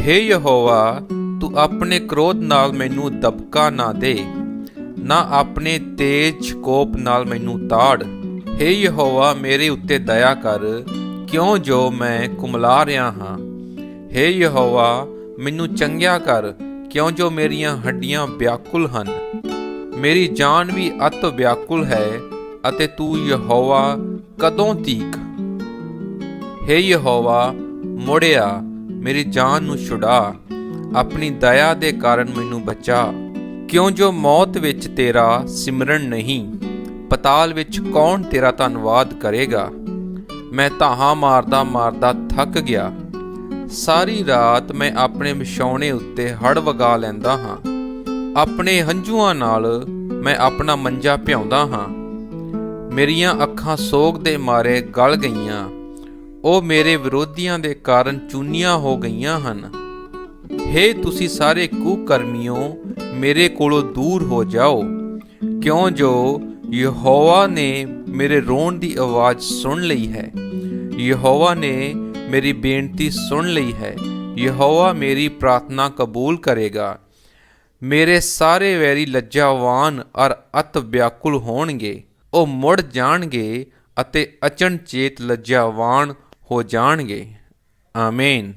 ਹੇ ਯਹੋਵਾ, ਤੂੰ ਆਪਣੇ ਕ੍ਰੋਧ ਨਾਲ ਮੈਨੂੰ ਦਬਕਾ ਨਾ ਦੇ, ਨਾ ਆਪਣੇ ਤੇਜ ਕੋਪ ਨਾਲ ਮੈਨੂੰ ਤਾੜ। ਹੇ ਯਹੋਵਾ, ਮੇਰੇ ਉੱਤੇ ਦਇਆ ਕਰ, ਕਿਉਂ ਜੋ ਮੈਂ ਕੁਮਲਾ ਰਿਹਾ ਹਾਂ? ਹੇ ਯਹੋਵਾ, ਮੈਨੂੰ ਚੰਗਿਆ ਕਰ, ਕਿਉਂ ਜੋ ਮੇਰੀਆਂ ਹੱਡੀਆਂ ਵਿਆਕੁਲ ਹਨ? ਮੇਰੀ ਜਾਨ ਵੀ ਅਤ ਵਿਆਕੁਲ ਹੈ, ਅਤੇ ਤੂੰ ਯਹੋਵਾ ਕਦੋਂ ਤੀਕ? ਹੇ ਯਹੋਵਾ, ਮੁੜਿਆ ਮੇਰੀ ਜਾਨ ਨੂੰ ਛੁਡਾ, ਆਪਣੀ ਦਇਆ ਦੇ ਕਾਰਨ ਮੈਨੂੰ ਬਚਾ। ਕਿਉਂ ਜੋ ਮੌਤ ਵਿੱਚ ਤੇਰਾ ਸਿਮਰਨ ਨਹੀਂ, ਪਤਾਲ ਵਿੱਚ ਕੌਣ ਤੇਰਾ ਧੰਨਵਾਦ ਕਰੇਗਾ? ਮੈਂ ਤਾਹਾਂ ਮਾਰਦਾ ਮਾਰਦਾ ਥੱਕ ਗਿਆ। ਸਾਰੀ ਰਾਤ ਮੈਂ ਆਪਣੇ ਵਿਛੌਣੇ ਉੱਤੇ ਹੜ ਵਗਾ ਲੈਂਦਾ ਹਾਂ। ਆਪਣੇ ਹੰਝੂਆਂ ਨਾਲ ਮੈਂ ਆਪਣਾ ਮੰਜਾ ਭਿਉਂਦਾ ਹਾਂ। ਮੇਰੀਆਂ ਅੱਖਾਂ ਸੋਗ ਦੇ ਮਾਰੇ ਗਲ ਗਈਆਂ। ਉਹ ਮੇਰੇ ਵਿਰੋਧੀਆਂ ਦੇ ਕਾਰਨ ਚੂਨੀਆਂ ਹੋ ਗਈਆਂ ਹਨ। ਹੇ ਤੁਸੀਂ ਸਾਰੇ ਕੁਕਰਮੀਓ, ਮੇਰੇ ਕੋਲੋਂ ਦੂਰ ਹੋ ਜਾਓ। ਕਿਉਂ ਜੋ ਯਹੋਵਾ ਨੇ ਮੇਰੇ ਰੋਣ ਦੀ ਆਵਾਜ਼ ਸੁਣ ਲਈ ਹੈ। ਯਹੋਵਾ ਨੇ ਮੇਰੀ ਬੇਨਤੀ ਸੁਣ ਲਈ ਹੈ। ਯਹੋਵਾ ਮੇਰੀ ਪ੍ਰਾਰਥਨਾ ਕਬੂਲ ਕਰੇਗਾ। ਮੇਰੇ ਸਾਰੇ ਵੈਰੀ ਲੱਜਾਵਾਨ ਅਰ ਅਤ ਵਿਆਕੁਲ ਹੋਣਗੇ। ਉਹ ਮੁੜ ਜਾਣਗੇ ਅਤੇ ਅਚਨਚੇਤ ਲੱਜਾਵਾਨ ਹੋ ਜਾਣਗੇ। ਆਮੀਨ।